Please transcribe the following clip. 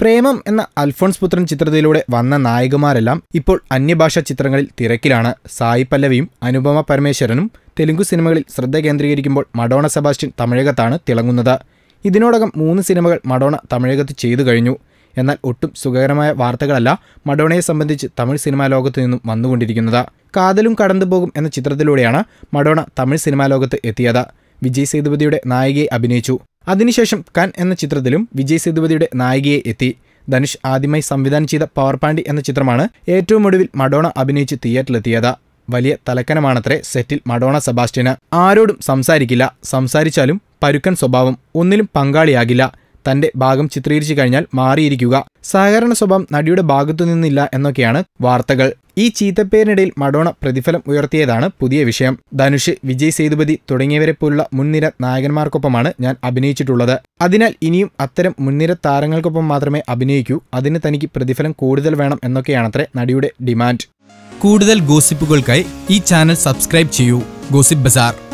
പ്രേമം എന്ന അൽഫോൺസ് പുത്രൻ ചിത്രത്തിലൂടെ വന്ന നായകന്മാരെല്ലാം ഇപ്പോൾ അന്യഭാഷാ ചിത്രങ്ങളിൽ തിരക്കിലാണ്. സായി പല്ലവിയും അനുപമ പരമേശ്വരനും തെലുങ്കു സിനിമകളിൽ ശ്രദ്ധ കേന്ദ്രീകരിക്കുമ്പോൾ മഡോണ സെബാസ്റ്റ്യൻ തമിഴകത്താണ് തിളങ്ങുന്നത്. ഇതിനോടകം മൂന്ന് സിനിമകൾ മഡോണ തമിഴകത്ത് ചെയ്തു കഴിഞ്ഞു. എന്നാൽ ഒട്ടും സുഖകരമായ വാർത്തകളല്ല മഡോണയെ സംബന്ധിച്ച് തമിഴ് സിനിമാ ലോകത്തു നിന്നും വന്നുകൊണ്ടിരിക്കുന്നത്. കാതലും കടന്നുപോകും എന്ന ചിത്രത്തിലൂടെയാണ് മഡോണ തമിഴ് സിനിമാ ലോകത്ത് എത്തിയത്. വിജയ് സേതുപതിയുടെ നായികയെ അഭിനയിച്ചു. അതിനുശേഷം കൻ എന്ന ചിത്രത്തിലും വിജയ് സേതുപതിയുടെ നായികയെ എത്തി. ധനുഷ് ആദ്യമായി സംവിധാനം ചെയ്ത പവർ പാണ്ടി എന്ന ചിത്രമാണ് ഏറ്റവും ഒടുവിൽ മഡോണ അഭിനയിച്ച് തിയേറ്ററിലെത്തിയത്. വലിയ തലക്കനമാണത്രേ സെറ്റിൽ മഡോണ സെബാസ്റ്റ്യന്. ആരോടും സംസാരിക്കില്ല. സംസാരിച്ചാലും പരുക്കൻ സ്വഭാവം ഒന്നിലും പങ്കാളിയാകില്ല. തന്റെ ഭാഗം ചിത്രീകരിച്ചു കഴിഞ്ഞാൽ മാറിയിരിക്കുക. സഹകരണ സ്വഭാവം നടിയുടെ ഭാഗത്തു നിന്നില്ല എന്നൊക്കെയാണ് വാർത്തകൾ. ഈ ചീത്തപ്പേരിനിടയിൽ മഡോണ പ്രതിഫലം ഉയർത്തിയതാണ് പുതിയ വിഷയം. ധനുഷ് വിജയ് സേതുപതി തുടങ്ങിയവരെ പോലുള്ള മുൻനിര നായകന്മാർക്കൊപ്പമാണ് ഞാൻ അഭിനയിച്ചിട്ടുള്ളത്. അതിനാൽ ഇനിയും അത്തരം മുൻനിര താരങ്ങൾക്കൊപ്പം മാത്രമേ അഭിനയിക്കൂ. അതിന് തനിക്ക് പ്രതിഫലം കൂടുതൽ വേണം എന്നൊക്കെയാണത്രേ നടിയുടെ ഡിമാൻഡ്. കൂടുതൽ ഗോസിപ്പുകൾക്കായി ഈ ചാനൽ സബ്സ്ക്രൈബ് ചെയ്യൂ. Gossip bazaar.